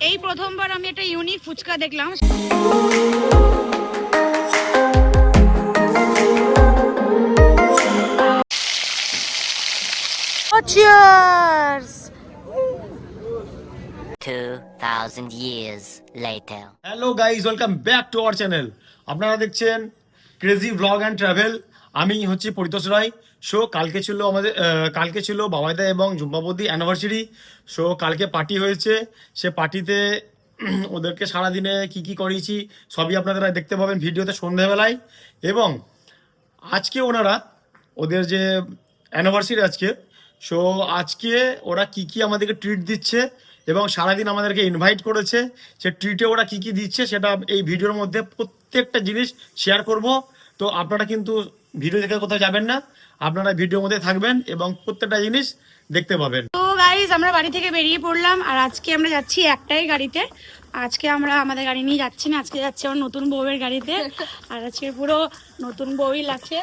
এই প্রথমবার আমি একটা ইউনিক ফুচকা দেখলাম। Cheers 2,000 years later. Hello guys welcome back to our channel আপনারা দেখছেন ক্রেজি ব্লগ অ্যান্ড ট্রাভেল আমি হচ্ছি পরিতোষ রায়। সো কালকে ছিল আমাদের কালকে ছিল বাবাইদা এবং জুম্বাবতী অ্যানিভার্সারি সো কালকে পার্টি হয়েছে। সে পার্টিতে ওদেরকে সারাদিনে কি কি করিয়েছি, সবই আপনারা দেখতে পাবেন ভিডিওতে সন্ধ্যাবেলায় এবং আজকে ওনারা, ওদের যে অ্যানিভার্সারি আজকে সো আজকে ওরা কি কি আমাদেরকে ট্রিট দিচ্ছে এবং সারাদিন আমাদেরকে ইনভাইট করেছে, সে ট্রিটে ওরা কি কি দিচ্ছে সেটা এই ভিডিওর মধ্যে প্রত্যেকটা জিনিস শেয়ার করব। তো আপনারা কিন্তু ভিডিও দেখে কোথাও যাবেন না আপনারা ভিডিওর মধ্যে থাকবেন এবং প্রত্যেকটা জিনিস দেখতে পাবেন। তো গাইজ আমরা বাড়ি থেকে বেরিয়ে পড়লাম আর আজকে আমরা যাচ্ছি একটাই গাড়িতে। আজকে আমরা আমাদের গাড়ি নিয়ে যাচ্ছি না আজকে যাচ্ছি আমার নতুন বউয়ের গাড়িতে। আর আজকে পুরো নতুন বউই লাগছে।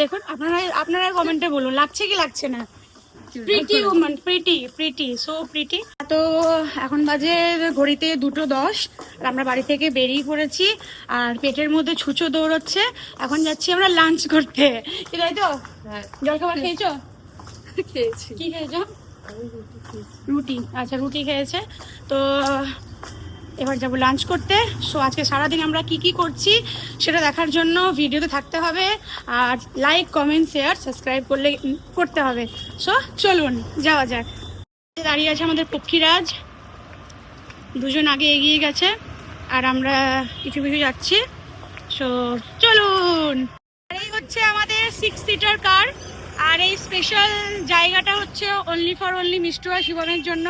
দেখুন আপনারা আপনারা কমেন্টে বলুন লাগছে কি লাগছে না? Pretty women pretty pretty so pretty তো এখন বাজে ঘড়িতে দুটো দশ আর আমরা বাড়ি থেকে বেরিয়ে পড়েছি আর পেটের মধ্যে ছুঁচো দৌড়চ্ছে। এখন যাচ্ছি আমরা লাঞ্চ করতে। কি তাই তো? জলখাবার খেয়েছো? খেয়েছি। কি খেয়েছো। রুটি। আচ্ছা রুটি খেয়েছে। তো এবার যাব লাঞ্চ করতে। সো আজকে সারাদিন আমরা কি কি করছি সেটা দেখার জন্য ভিডিওতে থাকতে হবে। আর লাইক কমেন্ট শেয়ার সাবস্ক্রাইব করলে করতে হবে। সো চলুন, যাওয়া যাক। দাঁড়িয়ে আছে আমাদের পক্ষীরাজ। দুজন আগে এগিয়ে গেছে। আর আমরা কিছু কিছু যাচ্ছি। সো চলুন। আর এই হচ্ছে আমাদের সিক্স সিটার কার আর এই স্পেশাল জায়গাটা হচ্ছে অনলি ফর অনলি মিষ্টু আর শিবমের জন্য।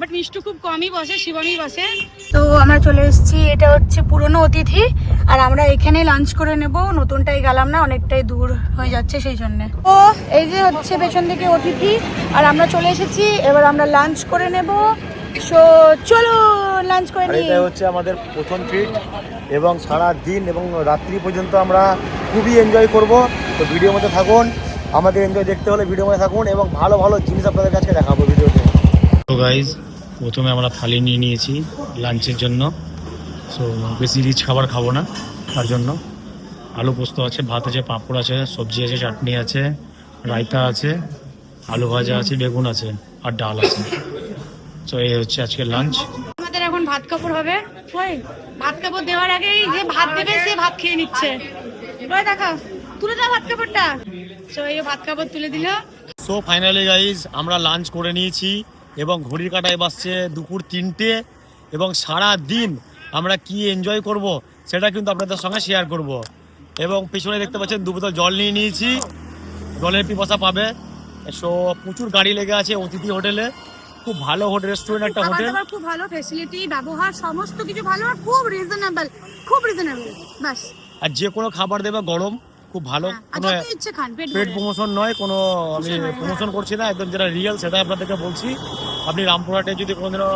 বাট মিষ্টু খুব কমই বসে শিবমই বসে। তো আমরা চলে এসেছি এটা হচ্ছে পুরনো অতিথি আর আমরা এখানে লাঞ্চ করে নেব। নতুনটাই গেলাম না অনেকটাই দূর হয়ে যাচ্ছে সেই জন্য। ও এই যে হচ্ছে পেছন দিকে অতিথি আর আমরা চলে এসেছি এবার আমরা লাঞ্চ করে নেব। সো চলো লাঞ্চ করে নিই। এটা হচ্ছে আমাদের প্রথম ট্রিট এবং সারা দিন এবং রাত্রি পর্যন্ত আমরা খুবই এনজয় করব। তো ভিডিওর মধ্যে থাকুন আমাদের এনজয় দেখতে হলে ভিডিওর মধ্যে থাকুন এবং ভালো ভালো জিনিস আপনাদের কাছে দেখাবো ভিডিওতে তো। গাইজ প্রথমে আমরা থালি নিয়ে নিয়েছি লাঞ্চের জন্য। সো বেশি রিচ খাবার খাব না তার জন্য। আলু পোস্ত আছে ভাত আছে পাঁপড় আছে সবজি আছে চাটনি আছে রায়তা আছে আলু ভাজা আছে বেগুন আছে আর ডাল আছে। তো এই হচ্ছে আজকে লাঞ্চ আমাদের এখন ভাত কাপড় হবে। ওই ভাত কাপড় দেওয়ার আগেই যে ভাত দেবে সে ভাত খেয়ে নিচ্ছে। ওই দেখা তুলে দাও ভাত কাপড়টা। তো এই ভাত কাপড় তুলে দিল। সো ফাইনালি গাইজ আমরা লাঞ্চ করে নিয়েছি। এবং ঘড়ির কাটায় বাসছে দুপুর তিনটে এবং সারা দিন আমরা কি এনজয় করব সেটা কিন্তু আপনাদের সঙ্গে শেয়ার করব। এবং পিছনে দেখতে পাচ্ছেন দু বোতল জল নিয়ে নিয়েছি। জলের পিপাসা পাবে। সো প্রচুর গাড়ি লেগে আছে অতিথি হোটেলে। খুব ভালো হোটেল রেস্টুরেন্ট একটা হোটেল। খুব ভালো ফেসিলিটি ব্যবহার সমস্ত কিছু ভালো আর খুব রিজনেবল খুব রিজনেবল বাস আর যে কোনো খাবার দেবে গরম। খুব ভালো হ্যাঁ, কোনো পেট প্রমোশন নয় কোনো আমি প্রমোশন করছি না একদম যেটা রিয়েল সেটা আপনাদেরকে বলছি। আপনি রামপুরহাটে যদি কোনোদিনও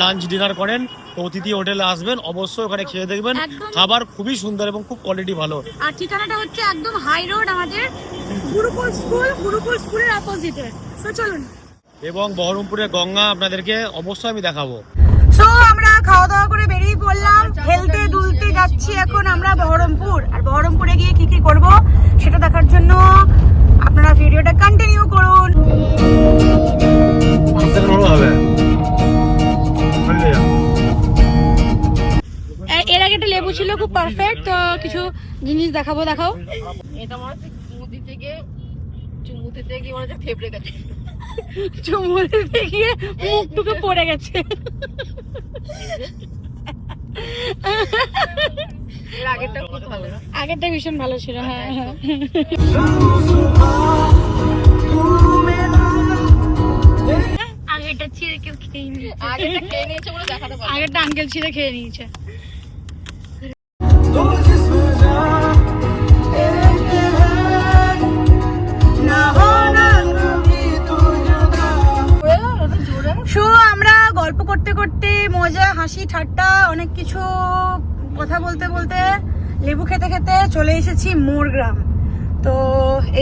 লাঞ্চ ডিনার করেন তো অতিথি হোটেলে আসবেন অবশ্যই ওখানে খেয়ে দেখবেন। খাবার খুবই সুন্দর এবং খুব কোয়ালিটি ভালো। আর ঠিকানাটা হচ্ছে একদম হাই রোড আমাদের গুরুকুল স্কুল গুরুকুল স্কুলের অপোজিটে তো চলুন। এবং বহরমপুরের গঙ্গা আপনাদেরকে অবশ্যই আমি দেখাবো। সো আমরা খাওয়া দাওয়া করে বেরিয়ে পড়লাম। খেলতে দুলতে যাচ্ছি এখন আমরা বহরমপুর। আর বহরমপুরে গিয়ে কি কি করব সেটা দেখার জন্য আপনারা ভিডিওটা কন্টিনিউ করুন। এর আগে একটা লেবু ছিল খুব পারফেক্ট তো কিছু জিনিস দেখাবো দেখাও। এটা মনে হচ্ছে চুমু দিতে গিয়ে চুমু দিতে মনে হচ্ছে ফেপড়ে গেছে চুমু দিতে গিয়ে মুখটুকু পড়ে গেছে। আগেরটা ভীষণ ভালো ছিল হ্যাঁ হ্যাঁ। আগেরটা ছিঁড়ে কেউ খেয়ে নিয়েছে। আগেরটা আঙ্কেল ছিঁড়ে খেয়ে নিয়েছে। করতে মজা হাসি ঠাট্টা অনেক কিছু কথা বলতে বলতে লেবু খেতে খেতে চলে এসেছি মোরগ্রাম তো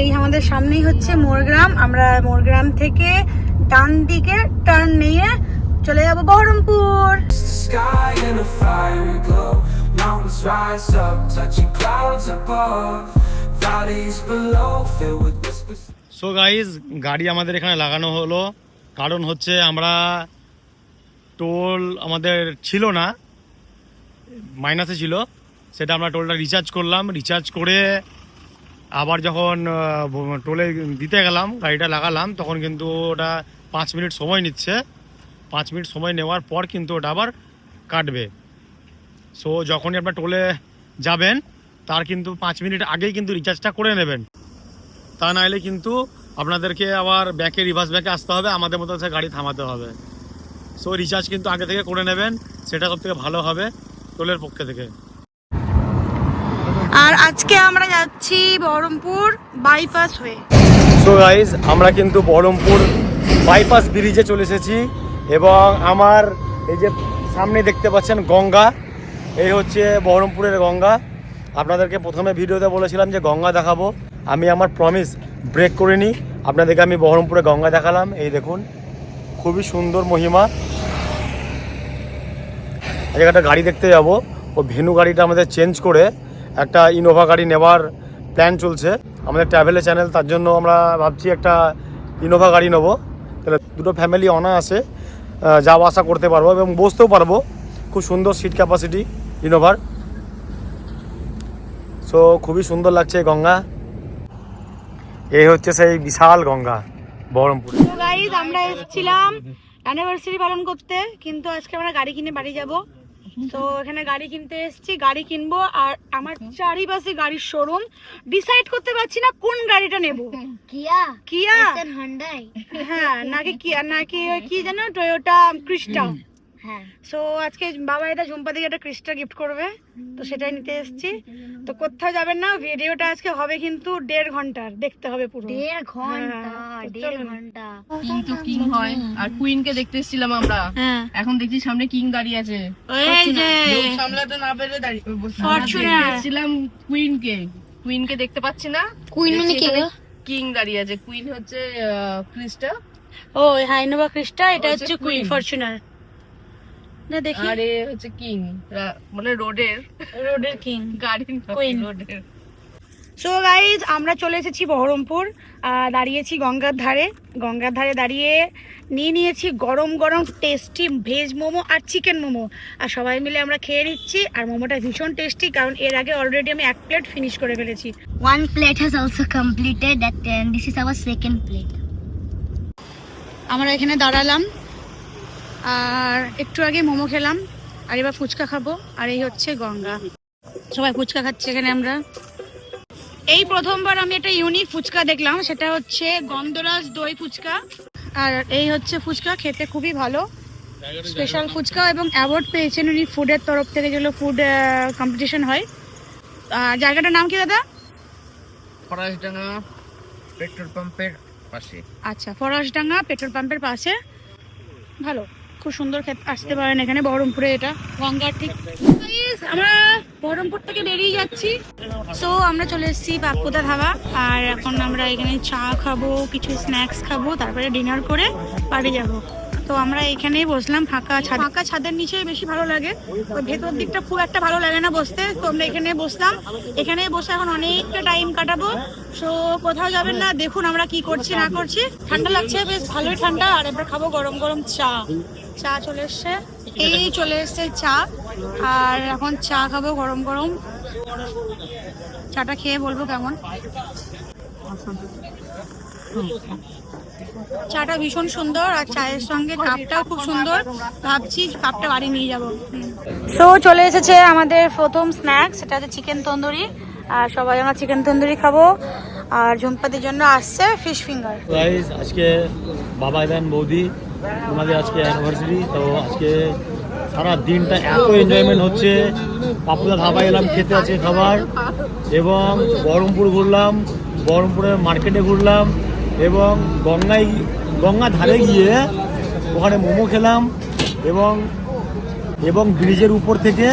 এই আমাদের সামনেই হচ্ছে মোরগ্রাম আমরা মোরগ্রাম থেকে ডান দিকে টার্ন নিয়ে চলে যাব Baharampur sky in a fiery glow. Mountains rise up, touching clouds above. Valleys below, filled with whispers. So guys গাড়ি আমাদের এখানে লাগানো হলো কারণ হচ্ছে আমরা টোল আমাদের ছিল না, মাইনাসে ছিল, সেটা আমরা টোলটা রিচার্জ করলাম রিচার্জ করে আবার যখন টোলে দিতে গেলাম, গাড়িটা লাগালাম, তখন কিন্তু ওটা পাঁচ মিনিট সময় নিচ্ছে। পাঁচ মিনিট সময় নেওয়ার পর কিন্তু ওটা আবার কাটবে। সো যখনই আপনার টোলে যাবেন, তার কিন্তু পাঁচ মিনিট আগেই কিন্তু রিচার্জটা করে নেবেন। তা নাহলে কিন্তু আপনাদেরকে আবার ব্যাকে রিভার্স ব্যাকে আসতে হবে, আমাদের মতো গাড়ি থামাতে হবে। সো রিচার্জ কিন্তু আগে থেকে করে নেবেন সেটা সব থেকে ভালো হবে টোলের পক্ষে থেকে। আর আজকে আমরা যাচ্ছি বহরমপুর বাইপাস হয়ে। সো গাইজ আমরা কিন্তু বহরমপুর বাইপাস ব্রিজে চলে এসেছি এবং আমার এই যে সামনে দেখতে পাচ্ছেন গঙ্গা এই হচ্ছে বহরমপুরের গঙ্গা। আপনাদেরকে প্রথমে ভিডিওতে বলেছিলাম যে গঙ্গা দেখাবো। আমি আমার প্রমিস ব্রেক করে নিই। আপনাদেরকে আমি বহরমপুরে গঙ্গা দেখালাম এই দেখুন। খুবই সুন্দর মহিমা। আজকে একটা গাড়ি দেখতে যাব। ও ভেনু গাড়িটা আমাদের চেঞ্জ করে একটা ইনোভা গাড়ি নেওয়ার প্ল্যান চলছে। আমাদের ট্রাভেলের চ্যানেল তার জন্য আমরা ভাবছি একটা ইনোভা গাড়ি নেব। তাহলে দুটো ফ্যামিলি অনায়াসে আহ, যাওয়া আসা করতে পারব এবং বসতেও পারব। খুব সুন্দর সিট ক্যাপাসিটি ইনোভার। সো খুবই সুন্দর লাগছে গঙ্গা। এই হচ্ছে সেই বিশাল গঙ্গা। বহরমপুরে। তো গাইজ আমরা এসেছিলাম অ্যানিভার্সারি পালন করতে কিন্তু আজকে আমরা গাড়ি কিনে বাড়ি যাব। তো এখানে গাড়ি কিনতে এসেছি গাড়ি কিনবো আর আমার চারিপাশে গাড়ির শোরুম ডিসাইড করতে পারছি না কোন গাড়িটা নেব। কিয়া কিয়া হ্যাঁ নাকি কিয়া নাকি কি জানো টয়োটা ক্রিস্টা সো আজকে বাবা এটা ঝুম্পা দিকে একটা ক্রিস্টা গিফট করবে তো সেটাই নিতে এসেছি। তো কোথাও যাবেন না ভিডিওটা আজকে হবে কিন্তু দেড় ঘণ্টার দেখতে হবে পুরো। দেড় ঘণ্টা হ্যাঁ, দেড় ঘণ্টা। কিং তো কিং হয় আর কুইন কে দেখতে এসেছিলাম আমরা। হ্যাঁ। এখন দেখছি সামনে কিং দাঁড়িয়ে আছে। এই যে সামলাতে না পেরে দাঁড়িয়ে Fortuner। এসেছিলাম কুইন কে কুইন কে দেখতে পাচ্ছি না। কুইন মানে কে কিং দাঁড়িয়ে আছে। কুইন হচ্ছে ক্রিস্টা ও হাইনোভা ক্রিস্টা এটা হচ্ছে হচ্ছে কুইন ফরচুনার না দেখি। আর হচ্ছে কিং। মানে রোডের। রোডের কিং। Queen। রোডের। সো গাইজ আমরা চলে এসেছি বহরমপুর দাঁড়িয়েছি গঙ্গার ধারে। গঙ্গার ধারে দাঁড়িয়ে নিয়ে নিয়েছি গরম গরম টেস্টি ভেজ মোমো আর চিকেন মোমো। আর সবাই মিলে আমরা খেয়ে নিচ্ছি আর মোমোটা ভীষণ টেস্টি কারণ এর আগে অলরেডি আমি এক প্লেট ফিনিশ করে ফেলেছি। One plate has also completed and this is our second আমরা এখানে দাঁড়ালাম। আর একটু আগে মোমো খেলাম আর এবার ফুচকা খাব আর এই হচ্ছে গঙ্গা। সবাই ফুচকা খাচ্ছে এখানে আমরা। এই প্রথমবার আমি একটা ইউনিক ফুচকা দেখলাম সেটা হচ্ছে গন্ধরাজ দই ফুচকা। আর এই হচ্ছে ফুচকা খেতে খুবই ভালো। স্পেশাল ফুচকা এবং অ্যাওয়ার্ড পেয়েছেন উনি ফুডের তরফ থেকে যেগুলো ফুড কম্পিটিশন হয়। জায়গাটার নাম কি দাদা? ফরাসডাঙ্গা পেট্রোল পাম্পের পাশে। আচ্ছা ফরাসডাঙ্গা পেট্রোল পাম্পের পাশে। ভালো। খুব সুন্দর আসতে পারেন এখানে, বহরমপুরে এটা, গঙ্গার ঠিক। আমরা বহরমপুর থেকে বেরিয়ে যাচ্ছি। সো আমরা চলে এসেছি বাপুদা ধাবা, আর এখন আমরা এখানে চা খাব, কিছু স্ন্যাক্স খাব, তারপরে ডিনার করে বাড়ি যাব। তো আমরা এখানেই বসলাম ফাঁকা ছাদ ফাঁকা ছাদের নিচে বেশি ভালো লাগে। ওই ভেতর দিকটা খুব একটা ভালো লাগে না বসতে। তো আমরা এখানে বসলাম। এখানে বসে এখন অনেকটা টাইম কাটাবো। সো কোথাও যাবেন না, দেখুন আমরা কি করছি, না করছি। ঠান্ডা লাগছে, বেশ ভালোই ঠান্ডা। আর এবার খাব গরম গরম চা। চা চলে এসছে। এই চলে এসছে চা। আর এখন চা খাব গরম গরম। চাটা খেয়ে বলব কেমন। চাটা ভীষণ সুন্দর আর চায়ের সঙ্গে কাপটাও খুব সুন্দর। ভাবছি কাপটা বাড়ি নিয়ে যাব। সো চলে এসেছে আমাদের প্রথম স্ন্যাক্স সেটা হচ্ছে চিকেন তন্দুরি। আর সবাই আমরা চিকেন তন্দুরি খাব। আর ঝুমপাতির জন্য আসছে ফিশ ফিঙ্গার আজকে বাবা দেন বৌদি। ওনাদের আজকে অ্যানিভার্সারি তো আজকে সারা দিনটা এত এনজয়মেন্ট হচ্ছে। পাপুদা ধাবা এলাম খেতে আছে খাবার এবং বহরমপুর ঘুরলাম বহরমপুরের মার্কেটে ঘুরলাম এবং গঙ্গায় গঙ্গা ধারে গিয়ে ওখানে মোমো খেলাম এবং এবং ব্রিজের উপর থেকে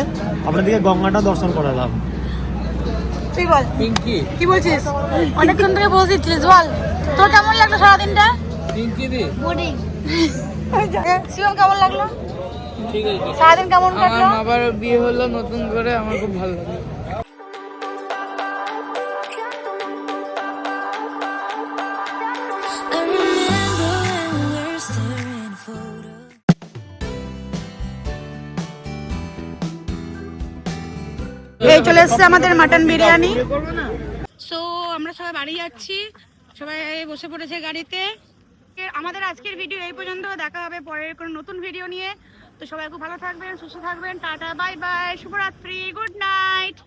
আপনাদেরকে গঙ্গাটা দর্শন করালাম। তুই বল। কি বলছিস? অনেকক্ষণ ধরে বসেছিলিস বল তোর কেমন লাগল সারাদিনটা? শিবম কেমন লাগল? সারাদিন কেমন কাটলো? আবার বিয়ে হলো নতুন করে আমার খুব ভালো লাগে এই চলে এসছে আমাদের মাটন বিরিয়ানি। সো আমরা সবাই বাড়ি যাচ্ছি। সবাই বসে পড়েছে গাড়িতে। আমাদের আজকের ভিডিও এই পর্যন্ত। দেখা হবে পরের কোনো নতুন ভিডিও নিয়ে। তো সবাই খুব ভালো থাকবেন, সুস্থ থাকবেন। টাটা বাই বাই শুভরাত্রি গুড নাইট